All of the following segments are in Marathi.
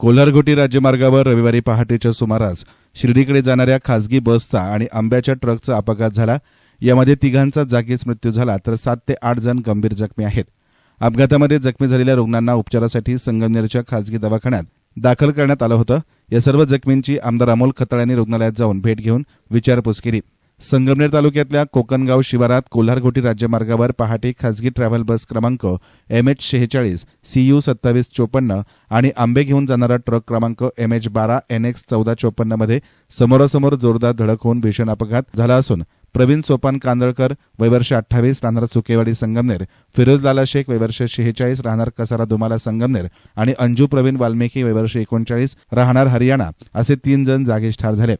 कोल्हारघोटी राज्यमार्गावर रविवारी पहाटेच्या सुमारास शिर्डीकडे जाणाऱ्या खासगी बसचा आणि आंब्याच्या ट्रकचा अपघात झाला. यामध्ये तिघांचा जागीच मृत्यू झाला तर सात ते आठ जण गंभीर जखमी आहेत. अपघातामध्ये जखमी झालेल्या रुग्णांना उपचारासाठी संगमनेरच्या खासगी दवाखान्यात दाखल करण्यात आलं होतं. या सर्व जखमींची आमदार अमोल खताळ यांनी रुग्णालयात जाऊन भेट घेऊन विचारपूस केली. संगमनेर तालुक्यातल्या कोकणगाव शिवारात कोल्हारघोटी राज्यमार्गावर पहाटे खासगी ट्रॅव्हल बस क्रमांक एम एच शेहेचाळीस सी यू सत्तावीस चोपन्न आणि आंबे घेऊन जाणारा ट्रक क्रमांक एम एच बारा एन एक्स चौदा चोपन्नमध्ये समोरासमोर जोरदार धडक होऊन भीषण अपघात झाला असून प्रवीण सोपान कांदळकर वैवर्ष अठ्ठावीस राहणार सुकेवाडी संगमनेर फिरोज लाला शेख वैवर्ष शेहेचाळीस राहणार कसारा दुमाला संगमनेर आणि अंजू प्रवीण वाल्मिकी वैवर्ष एकोणचाळीस राहणार हरियाणा असे तीन जण जागीच ठार झाले.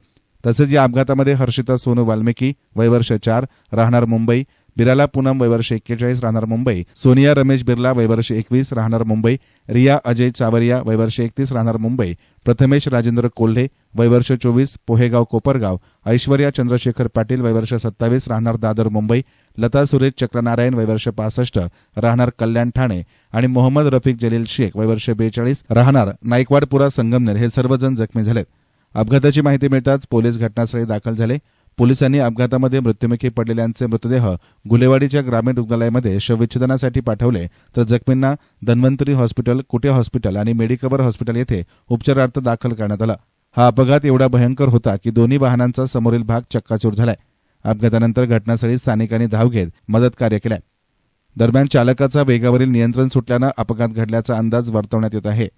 तसेच या अपघातामध्ये हर्षिता सोनू वाल्मिकी वैवर्ष चार राहणार मुंबई बिराला पूनम वैवर्ष एक्केचाळीस राहणार मुंबई सोनिया रमेश बिर्ला वैवर्ष एकवीस राहणार मुंबई रिया अजय चावरिया वैवर्ष एकतीस राहणार मुंबई प्रथमेश राजेंद्र कोल्हे वैवर्ष चोवीस पोहेगाव कोपरगाव ऐश्वर्या चंद्रशेखर पाटील वैवर्ष सत्तावीस राहणार दादर मुंबई लता सुरेश चक्रनारायण वैवर्ष पासष्ट राहणार कल्याण ठाणे आणि मोहम्मद रफिक जलील शेख वैवर्ष बेचाळीस राहणार नायकवाडपुरा संगमनेर हे सर्वजण जखमी झालेत. अपघाताची माहिती मिळताच पोलीस घटनास्थळी दाखल झाले. पोलिसांनी अपघातामध्ये मृत्युमुखी पडलेल्यांचे मृतदेह गुलेवाडीच्या ग्रामीण रुग्णालयामध्ये शवविच्छेदनासाठी पाठवले. तर जखमींना धन्वंतरी हॉस्पिटल कुटे हॉस्पिटल आणि मेडिकवर हॉस्पिटल येथे उपचारार्थ दाखल करण्यात आलं. हा अपघात एवढा भयंकर होता की दोन्ही वाहनांचा समोरील भाग चक्काचूर झालाय. अपघातानंतर घटनास्थळी स्थानिकांनी धाव घेत मदत कार्य केलंय. दरम्यान चालकाचा वेगावरील नियंत्रण सुटल्यानं अपघात घडल्याचा अंदाज वर्तवण्यात येत आहे.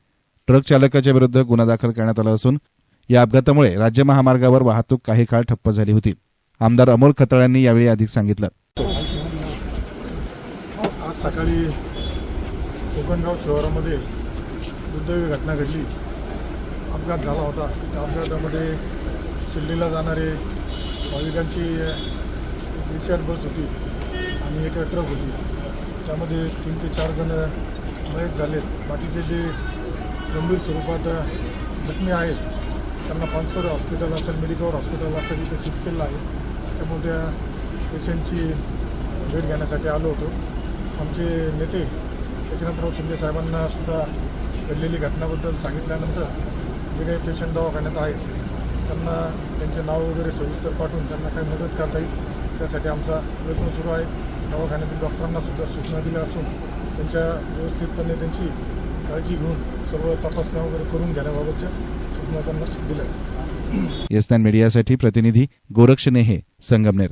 ट्रक चालकाच्या विरुद्ध गुन्हा दाखल करण्यात आला असून या अपघातामुळे राज्य महामार्गावर वाहतूक काही काळ ठप्प झाली होती. आमदार अमोल खताळ यांनी यावेळी अधिक सांगितलं. आज सकाळी कोकणगाव शहरामध्ये दुर्दैवी घटना घडली. अपघात झाला होता. त्या अपघातामध्ये शिर्डीला जाणारे भाविकांची एक रिक्षाट बस होती आणि एक ट्रक होती. त्यामध्ये तीन ते चार जण मयत झालेत. बाकीचे जे गंभीर स्वरूपात जखमी आहेत त्यांना पानसकर हॉस्पिटल असेल मेडिकल हॉस्पिटल असेल इथे शिफ्ट केलं आहे. त्यामुळे त्या पेशंटची भेट घेण्यासाठी आलो होतो. आमचे नेते एकनाथराव शिंदे साहेबांना सुद्धा घडलेली घटनाबद्दल सांगितल्यानंतर जे काही पेशंट दवाखान्यात आहेत त्यांना त्यांचे नाव वगैरे सविस्तर पाठवून त्यांना काही मदत करता येईल. त्यासाठी आमचा प्रयत्न सुरू आहे. दवाखान्यातील डॉक्टरांना सुद्धा सूचना दिल्या असून त्यांच्या व्यवस्थितपणे त्यांची काळजी घेऊन सर्व तपासण्या वगैरे करून घेण्याबाबतच्या सूचना त्यांना दिल्या. आहेत येस नाईन मीडियासाठी प्रतिनिधी गोरक्ष नेहे संगमनेर